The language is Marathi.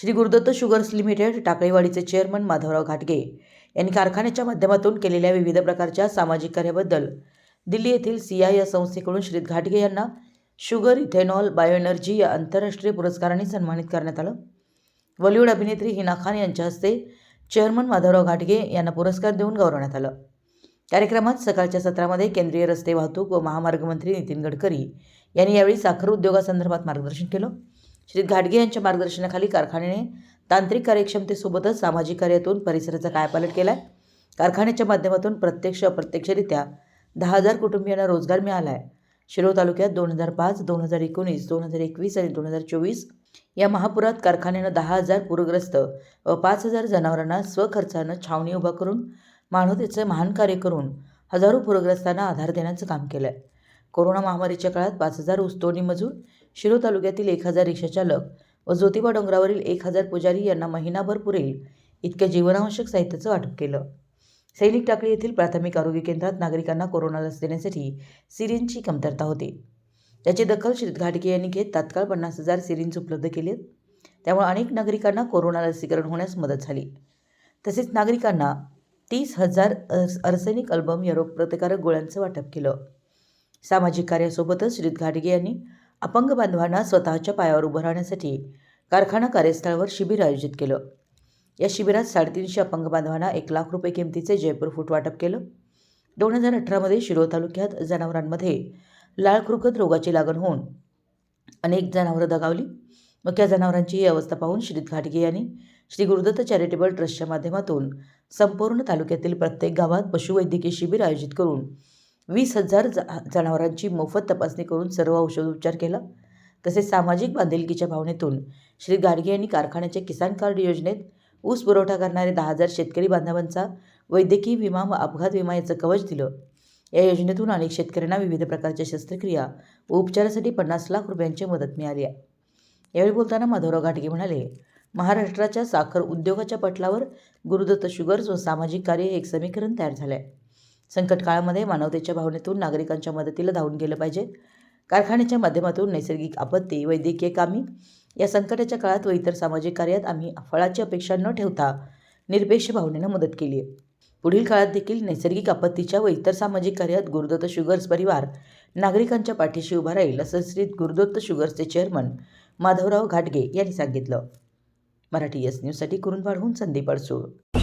श्री गुरुदत्त शुगर्स लिमिटेड टाकळीवाडीचे चेअरमन माधवराव घाटगे यांनी कारखान्याच्या माध्यमातून केलेल्या विविध प्रकारच्या सामाजिक कार्याबद्दल दिल्ली येथील सिया या संस्थेकडून श्री घाटगे यांना शुगर इथेनॉल बायोएनर्जी या आंतरराष्ट्रीय पुरस्काराने सन्मानित करण्यात आलं. बॉलिवूड अभिनेत्री हिना खान यांच्या हस्ते चेअरमन माधवराव घाटगे यांना पुरस्कार देऊन गौरवण्यात आलं. कार्यक्रमात सकाळच्या सत्रामध्ये केंद्रीय रस्ते वाहतूक व महामार्ग मंत्री नितीन गडकरी यांनी यावेळी साखर उद्योगासंदर्भात मार्गदर्शन केलं. श्री घाटगे यांच्या मार्गदर्शनाखाली कारखान्याने तांत्रिक कार्यक्षमतेसोबतच सामाजिक कार्यातून परिसराचा कायापालट केला आहे कारखान्याच्या माध्यमातून प्रत्यक्ष अप्रत्यक्षरित्या दहा हजार कुटुंबियांना रोजगार मिळाला आहे शिरोळ तालुक्यात दोन हजार पाच दोन हजार एकोणीस दोन हजार एकवीस आणि दोन हजार चोवीस या महापुरात कारखान्यानं दहा हजार पूरग्रस्त व पाच हजार जनावरांना स्वखर्चानं छावणी उभा करून मानवतेचं महान कार्य करून हजारो पूरग्रस्तांना आधार देण्याचं काम केलं आहे कोरोना महामारीच्या काळात पाच हजार ऊसतोडणी मजूर शिरो तालुक्यातील एक हजार रिक्षाचालक व ज्योतिबा डोंगरावरील एक हजार पुजारी यांना महिनाभर पुरेल इतक्या जीवनावश्यक साहित्याचं वाटप केलं. सैनिक टाकळी येथील प्राथमिक आरोग्य केंद्रात नागरिकांना कोरोना लस देण्यासाठी सिरिंजची कमतरता होती. त्याची दखल श्री घाटगे यांनी घेत तात्काळ पन्नास हजार सिरिंज उपलब्ध केले त्यामुळे अनेक नागरिकांना कोरोना लसीकरण होण्यास मदत झाली. तसेच नागरिकांना तीस हजार अर्सेनिक अल्बम या रोगप्रतिकारक गोळ्यांचं वाटप केलं. सामाजिक कार्यासोबतच श्री घाटगे यांनी अपंग बांधवांना स्वतःच्या पायावर उभं राहण्यासाठी कारखाना कार्यस्थळावर शिबिर आयोजित केलं. या शिबिरात साडेतीनशे अपंग बांधवांना एक लाख रुपये किमतीचे जयपूर फूट वाटप केलं. दोन हजार अठरामध्ये शिरोळ तालुक्यात जनावरांमध्ये लाळखुरकत रोगाची लागण होऊन अनेक जनावरं दगावली. मग या जनावरांची ही अवस्था पाहून श्री घाटगे यांनी श्री गुरुदत्त चॅरिटेबल ट्रस्टच्या माध्यमातून संपूर्ण तालुक्यातील प्रत्येक गावात पशुवैद्यकीय शिबिर आयोजित करून वीस हजार ज जनावरांची मोफत तपासणी करून सर्व औषधोपचार केला. तसेच सामाजिक बांधिलकीच्या भावनेतून श्री गाडगे यांनी कारखान्याच्या किसान कार्ड योजनेत ऊस पुरवठा करणारे दहा हजार शेतकरी बांधवांचा वैद्यकीय विमा व अपघात विमा याचं कवच दिलं. या योजनेतून अनेक शेतकऱ्यांना विविध प्रकारच्या शस्त्रक्रिया व उपचारासाठी पन्नास लाख रुपयांची मदत मिळाली आहे. यावेळी बोलताना माधवराव घाटगे म्हणाले महाराष्ट्राच्या साखर उद्योगाच्या पटलावर गुरुदत्त शुगर्स व सामाजिक कार्य हे एक समीकरण तयार झालं आहे संकट काळामध्ये मानवतेच्या भावनेतून नागरिकांच्या मदतीला धावून गेलं पाहिजे. कारखान्याच्या माध्यमातून नैसर्गिक आपत्ती वैद्यकीय कामी या संकटाच्या काळात व इतर सामाजिक कार्यात आम्ही फळाची अपेक्षा न ठेवता निरपेक्ष भावनेनं मदत केली आहे. पुढील काळात देखील नैसर्गिक आपत्तीच्या व इतर सामाजिक कार्यात गुरुदत्त शुगर्स परिवार नागरिकांच्या पाठीशी उभा राहील असं श्री गुरुदत्त शुगर्सचे चेअरमन माधवराव घाटगे यांनी सांगितलं. मराठी एस न्यूजसाठी कुरुंदवाडहून संदीप अडसूळ.